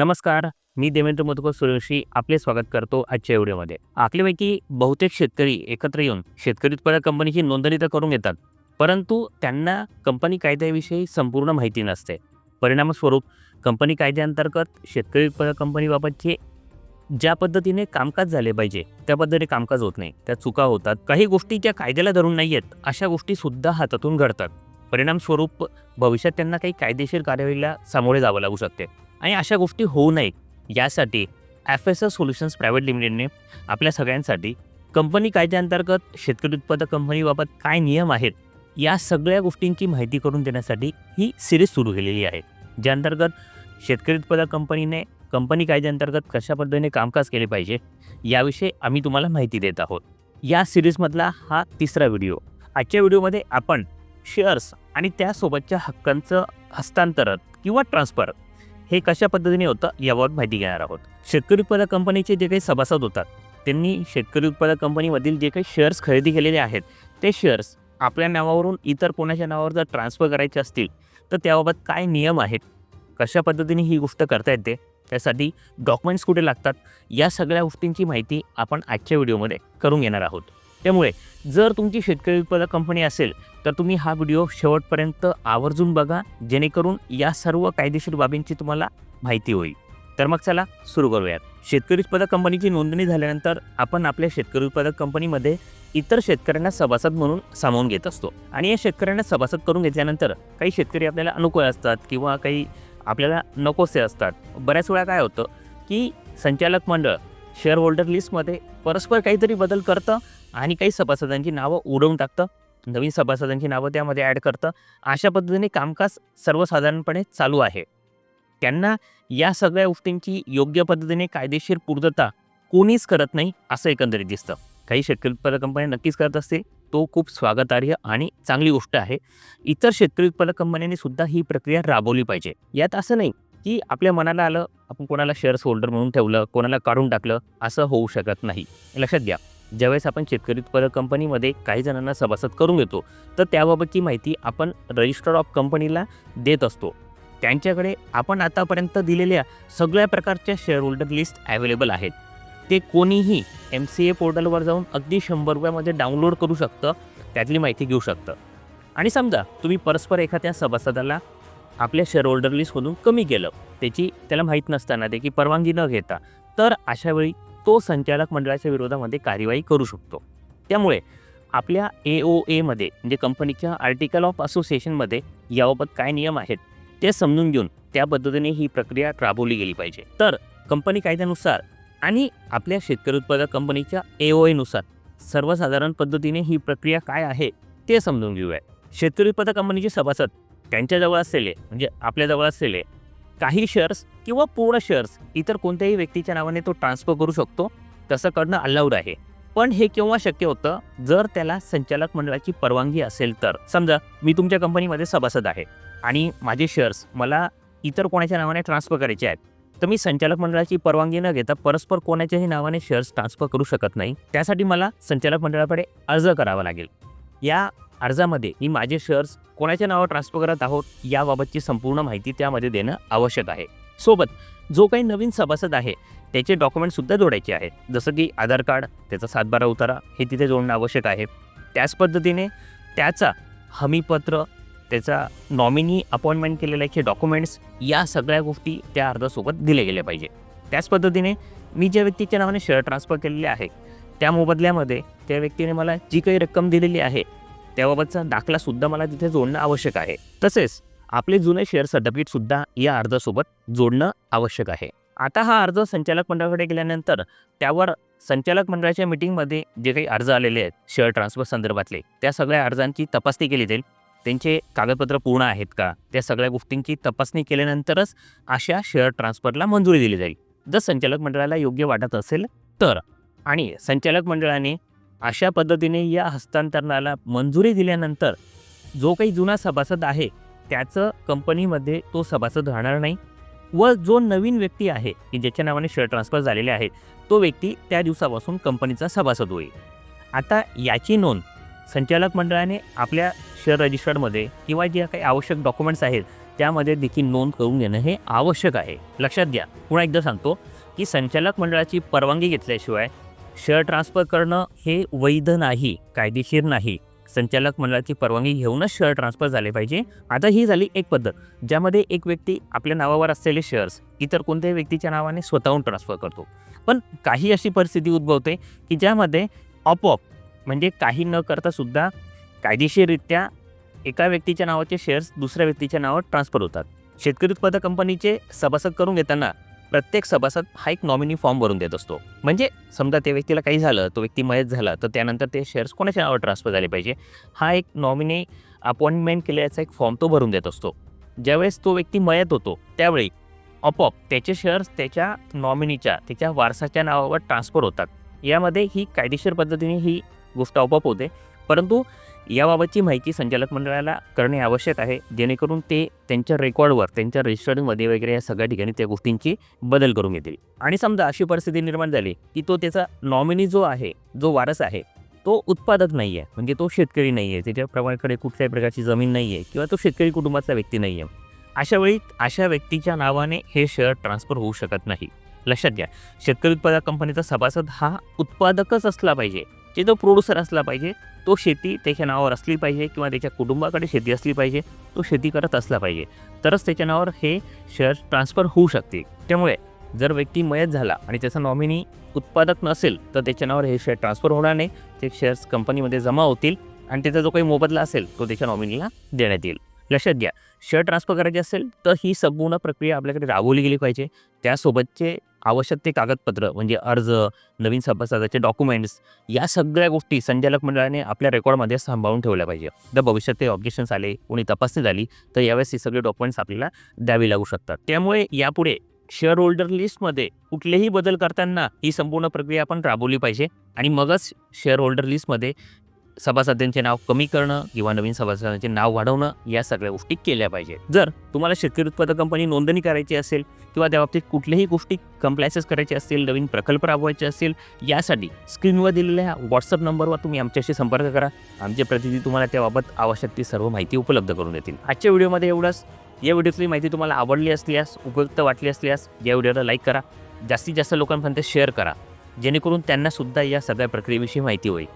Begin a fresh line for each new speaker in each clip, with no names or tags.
नमस्कार मी देवेंद्र मधुकर सूर्यवंशी आपले स्वागत करतो आजच्या व्हिडिओमध्ये आपल्यापैकी बहुतेक शेतकरी एकत्र येऊन शेतकरी उत्पादक कंपनीची नोंदणी तर करून घेतात परंतु त्यांना कंपनी कायद्याविषयी संपूर्ण माहिती नसते. परिणामस्वरूप कंपनी कायद्याअंतर्गत शेतकरी उत्पादक कंपनीबाबतचे ज्या पद्धतीने कामकाज झाले पाहिजे त्या पद्धतीने कामकाज होत नाही त्या चुका होतात. काही गोष्टी ज्या कायद्याला धरून नाही आहेत अशा गोष्टीसुद्धा हातातून घडतात. परिणामस्वरूप भविष्यात त्यांना काही कायदेशीर कार्यवाहीला सामोरे जावं लागू शकते. आणि अशा गोष्टी होऊ नये यासाठी F S S solutions private लिमिटेडने आपल्या सगळ्यांसाठी कंपनी कायद्याअंतर्गत शेतकरी उत्पादक कंपनीबाबत काय नियम आहेत या सगळ्या गोष्टींची माहिती करून देण्यासाठी ही सिरीज सुरू केलेली आहे. ज्या अंतर्गत शेतकरी उत्पादक कंपनीने कंपनी कायद्याअंतर्गत कशा पद्धतीने कामकाज केले पाहिजे याविषयी आम्ही तुम्हाला माहिती देत आहोत. या सिरीजमधला हा तिसरा व्हिडिओ. आजच्या व्हिडिओमध्ये आपण शेअर्स आणि त्यासोबतच्या हक्कांचं हस्तांतरण किंवा ट्रान्सफर हे कशा पद्धतीने होतं याबाबत माहिती घेणार आहोत. शेतकरी उत्पादक कंपनीचे जे काही सभासद होतात त्यांनी शेतकरी उत्पादक कंपनीमधील जे काही शेअर्स खरेदी केलेले आहेत ते शेअर्स आपल्या नावावरून इतर कोणाच्या नावावर जर ट्रान्सफर करायचे असतील तर त्याबाबत काय नियम आहेत कशा पद्धतीने ही गोष्ट करता येते त्यासाठी डॉक्युमेंट्स कुठे लागतात या सगळ्या गोष्टींची माहिती आपण आजच्या व्हिडिओमध्ये करून घेणार आहोत. त्यामुळे जर तुमची शेतकरी उत्पादक कंपनी असेल तर तुम्ही हा व्हिडिओ शेवटपर्यंत आवर्जून बघा जेणेकरून या सर्व कायदेशीर बाबींची तुम्हाला माहिती होईल. तर मग चला सुरू करूयात. शेतकरी उत्पादक कंपनीची नोंदणी झाल्यानंतर आपण आपल्या शेतकरी उत्पादक कंपनीमध्ये इतर शेतकऱ्यांना सभासद म्हणून सामावून घेत असतो. आणि या शेतकऱ्यांना सभासद करून घेतल्यानंतर काही शेतकरी आपल्याला अनुकूल असतात किंवा काही आपल्याला नकोसे असतात. बऱ्याच वेळा काय होतं की संचालक मंडळ शेअर होल्डर लिस्टमध्ये परस्पर काहीतरी बदल करतं आणि काही सभासदांची नावं उडवून टाकतं. नवीन सभासदांची नावं त्यामध्ये ॲड करतं. अशा पद्धतीने कामकाज सर्वसाधारणपणे चालू आहे. त्यांना या सगळ्या गोष्टींची योग्य पद्धतीने कायदेशीर पूर्तता कोणीच करत नाही असं एकंदरीत दिसतं. काही शेतकरी उत्पादक कंपन्या नक्कीच करत असते तो खूप स्वागतार्ह आणि चांगली गोष्ट आहे. इतर शेतकरी उत्पादक कंपन्यांनी सुद्धा ही प्रक्रिया राबवली पाहिजे. यात असं नाही की आपल्या मनाला आलं आपण कोणाला शेअर्स होल्डर म्हणून ठेवलं कोणाला काढून टाकलं असं होऊ शकत नाही. लक्षात घ्या. ज्यावेळेस आपण शेतकरी उत्पादक कंपनीमध्ये काही जणांना सभासद करून घेतो तर त्याबाबतची माहिती आपण रजिस्टर ऑफ कंपनीला देत असतो. त्यांच्याकडे आपण आतापर्यंत दिलेल्या सगळ्या प्रकारच्या शेअर होल्डर लिस्ट अवेलेबल आहेत. ते कोणीही एम सी ए पोर्टलवर जाऊन अगदी शंभर रुपयामध्ये डाउनलोड करू शकतं त्यातली माहिती घेऊ शकतं. आणि समजा तुम्ही परस्पर एखाद्या सभासदाला आपल्या शेअर होल्डर लिस्टमधून कमी केलं त्याची त्याला माहीत नसताना त्याची परवानगी न घेता तर अशावेळी तो संचालक मंडळाच्या विरोधामध्ये कार्यवाही करू शकतो. त्यामुळे आपल्या ए ओ एमध्ये म्हणजे कंपनीच्या आर्टिकल ऑफ असोसिएशनमध्ये याबाबत काय नियम आहेत ते समजून घेऊन त्या पद्धतीने ही प्रक्रिया राबवली गेली पाहिजे. तर कंपनी कायद्यानुसार आणि आपल्या शेतकरी उत्पादक कंपनीच्या ए ओ एनुसार सर्वसाधारण पद्धतीने ही प्रक्रिया काय आहे ते समजून घेऊया. शेतकरी उत्पादक कंपनीचे सभासद त्यांच्याजवळ असलेले म्हणजे आपल्याजवळ असलेले काही शेअर्स किंवा पूर्ण शेअर्स इतर कोणत्याही व्यक्तीच्या नावाने तो ट्रान्सफर करू शकतो तसं करणं अलाउड आहे. पण हे केव्हा शक्य होतं? जर त्याला संचालक मंडळाची परवानगी असेल तर. समजा मी तुमच्या कंपनीमध्ये सभासद आहे आणि माझे शेअर्स मला इतर कोणाच्या नावाने ट्रान्सफर करायचे आहेत तर मी संचालक मंडळाची परवानगी न घेता परस्पर कोणाच्याही नावाने शेअर्स ट्रान्सफर करू शकत नाही. त्यासाठी मला संचालक मंडळाकडे अर्ज करावा लागेल. या अर्जामध्ये मी माझे शेअर्स कोणाच्या नावावर ट्रान्सफर करत आहोत याबाबतची संपूर्ण माहिती त्यामध्ये देणं आवश्यक आहे. सोबत जो काही नवीन सभासद आहे त्याचे डॉक्युमेंटसुद्धा जोडायचे आहेत. जसं की आधार कार्ड त्याचा सातबारा उतारा हे तिथे जोडणं आवश्यक आहे. त्याच पद्धतीने त्याचा हमीपत्र त्याचा नॉमिनी अपॉइंटमेंट केलेल्याचे डॉक्युमेंट्स या सगळ्या गोष्टी त्या अर्जासोबत दिले गेले पाहिजे. त्याच पद्धतीने मी ज्या व्यक्तीच्या नावाने शेअर ट्रान्सफर केलेले आहे त्या मोबदल्यामध्ये त्या व्यक्तीने मला जी काही रक्कम दिलेली आहे त्याबाबतचा दाखलासुद्धा मला तिथे जोडणं आवश्यक आहे. तसेच आपले जुने शेअर सर्टिफिकेटसुद्धा या अर्जासोबत जोडणं आवश्यक आहे. आता हा अर्ज संचालक मंडळाकडे गेल्यानंतर त्यावर संचालक मंडळाच्या मिटिंगमध्ये जे काही अर्ज आलेले आहेत शेअर ट्रान्सफर संदर्भातले त्या सगळ्या अर्जांची तपासणी केली जाईल. त्यांचे कागदपत्र पूर्ण आहेत का? त्या सगळ्या गोष्टींची तपासणी केल्यानंतरच अशा शेअर ट्रान्सफरला मंजुरी दिली जाईल. जर संचालक मंडळाला योग्य वाटत असेल तर. आणि संचालक मंडळाने अशा पद्धतीने या हस्तांतरणाला मंजुरी दिल्यानंतर जो काही जुना सभासद आहे त्याचं कंपनीमध्ये तो सभासद राहणार नाही व जो नवीन व्यक्ती आहे की ज्याच्या नावाने शेअर ट्रान्सफर झालेले आहे तो व्यक्ती त्या दिवसापासून कंपनीचा सभासद होईल. आता याची नोंद संचालक मंडळाने आपल्या शेअर रजिस्टर्डमध्ये किंवा ज्या काही आवश्यक डॉक्युमेंट्स आहेत त्यामध्ये देखील नोंद करून घेणं हे आवश्यक आहे. लक्षात घ्या. पुन्हा एकदा सांगतो की संचालक मंडळाची परवानगी घेतल्याशिवाय शेअर ट्रान्सफर करणं हे वैध नाही कायदेशीर नाही. संचालक मंडळाची परवानगी घेऊनच शेअर ट्रान्सफर झाले पाहिजे. आता ही झाली एक पद्धत ज्यामध्ये एक व्यक्ती आपल्या नावावर असलेले शेअर्स इतर कोणत्याही व्यक्तीच्या नावाने स्वतःहून ट्रान्सफर करतो. पण काही अशी परिस्थिती उद्भवते की ज्यामध्ये आपोआप म्हणजे काही न करता सुद्धा कायदेशीररित्या एका व्यक्तीच्या नावाचे शेअर्स दुसऱ्या व्यक्तीच्या नावावर ट्रान्सफर होतात. शेतकरी उत्पादक कंपनीचे सभासद करून घेताना प्रत्येक सभासद हा एक नॉमिनी फॉर्म भरून देत असतो. म्हणजे समजा त्या व्यक्तीला काही झालं तो व्यक्ती मयत झाला तर त्यानंतर ते शेअर्स कोणाच्या नावावर ट्रान्सफर झाले पाहिजे? हा एक नॉमिनी अपॉइंटमेंट केल्याचा एक फॉर्म तो भरून देत असतो. ज्यावेळेस तो व्यक्ती मयत होतो त्यावेळी आपोआप त्याचे शेअर्स त्याच्या नॉमिनीच्या त्याच्या वारसाच्या नावावर ट्रान्सफर होतात. यामध्ये ही कायदेशीर पद्धतीने ही गोष्ट आपोआप होते. परंतु याबाबतची माहिती संचालक मंडळाला करणे आवश्यक आहे जेणेकरून ते त्यांच्या रेकॉर्डवर त्यांच्या रजिस्टरमध्ये वगैरे या सगळ्या ठिकाणी त्या गोष्टींची बदल करून घेतील. आणि समजा अशी परिस्थिती निर्माण झाली की तो त्याचा नॉमिनी जो आहे जो वारस आहे तो उत्पादक नाही आहे म्हणजे तो शेतकरी नाही आहे त्याच्या प्रमाणाकडे कुठल्याही प्रकारची जमीन नाही आहे किंवा तो शेतकरी कुटुंबातला व्यक्ती नाही आहे अशा वेळी अशा व्यक्तीच्या नावाने हे शेअर ट्रान्सफर होऊ शकत नाही. लक्षात घ्या शेतकरी उत्पादक कंपनीचा सभासद हा उत्पादकच असला पाहिजे. जे तो प्रोड्युसर असला पाहिजे तो शेती त्याच्या नावावर असली पाहिजे किंवा त्याच्या कुटुंबाकडे शेती असली पाहिजे तो शेती करत असला पाहिजे. तरच त्याच्या नावावर हे शेअर ट्रान्सफर होऊ शकते. त्यामुळे जर व्यक्ती मयत झाला आणि त्याचा नॉमिनी उत्पादक नसेल तर त्याच्या नावावर हे शेअर ट्रान्सफर होणार नाही. ते शेअर्स कंपनीमध्ये जमा होतील आणि त्याचा जो काही मोबदला असेल तो त्याच्या नॉमिनीला देण्यात येईल. लक्षात घ्या शेअर ट्रान्सफर करायची असेल तर ही संपूर्ण प्रक्रिया आपल्याकडे राबवली गेली पाहिजे. त्यासोबतचे आवश्यक ते कागदपत्र म्हणजे अर्ज नवीन सभासदाचे डॉक्युमेंट्स या सगळ्या गोष्टी संचालक मंडळाने आपल्या रेकॉर्डमध्ये सांभाळून ठेवल्या पाहिजे. जर भविष्यात ते ऑब्जेक्शन्स आले कोणी तपासणी झाली तर यावेळेस हे सगळे डॉक्युमेंट्स आपल्याला द्यावी लागू शकतात. त्यामुळे यापुढे शेअर होल्डर लिस्टमध्ये कुठलेही बदल करताना ही संपूर्ण प्रक्रिया आपण राबवली पाहिजे आणि मगच शेअर होल्डर लिस्टमध्ये सभासदांचे नाव कमी करणं किंवा नवीन सभासदांचे नाव वाढवणं या सगळ्या गोष्टी केल्या पाहिजेत. जर तुम्हाला शेतकरी उत्पादक कंपनी नोंदणी करायची असेल किंवा त्याबाबतीत कुठल्याही गोष्टी कम्प्लायसेस करायचे असतील नवीन प्रकल्प राबवायचे असतील यासाठी स्क्रीनवर दिलेल्या व्हॉट्सअप नंबरवर तुम्ही आमच्याशी संपर्क करा. आमचे प्रतिनिधी तुम्हाला त्याबाबत आवश्यक ती सर्व माहिती उपलब्ध करून देतील. आजच्या व्हिडिओमध्ये एवढंच. या व्हिडिओतली माहिती तुम्हाला आवडली असल्यास उपयुक्त वाटली असल्यास या व्हिडिओला लाईक करा. जास्तीत जास्त लोकांपर्यंत शेअर करा. जेणेकरून त्यांनासुद्धा या सगळ्या प्रक्रियेविषयी माहिती होईल.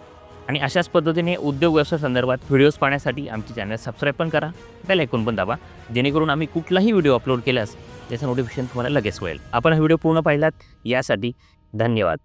आणि अशाच पद्धतीने उद्योग व्यवसाय संदर्भात व्हिडिओज पाहण्यासाठी आमचे चॅनल सबस्क्राईब पण करा बेल ऐकून पण दाबा जेणेकरून आम्ही कुठलाही व्हिडिओ अपलोड केल्यास त्याचं नोटिफिकेशन तुम्हाला लगेच होईल आपण हा व्हिडिओ पूर्ण पाहिलात यासाठी धन्यवाद.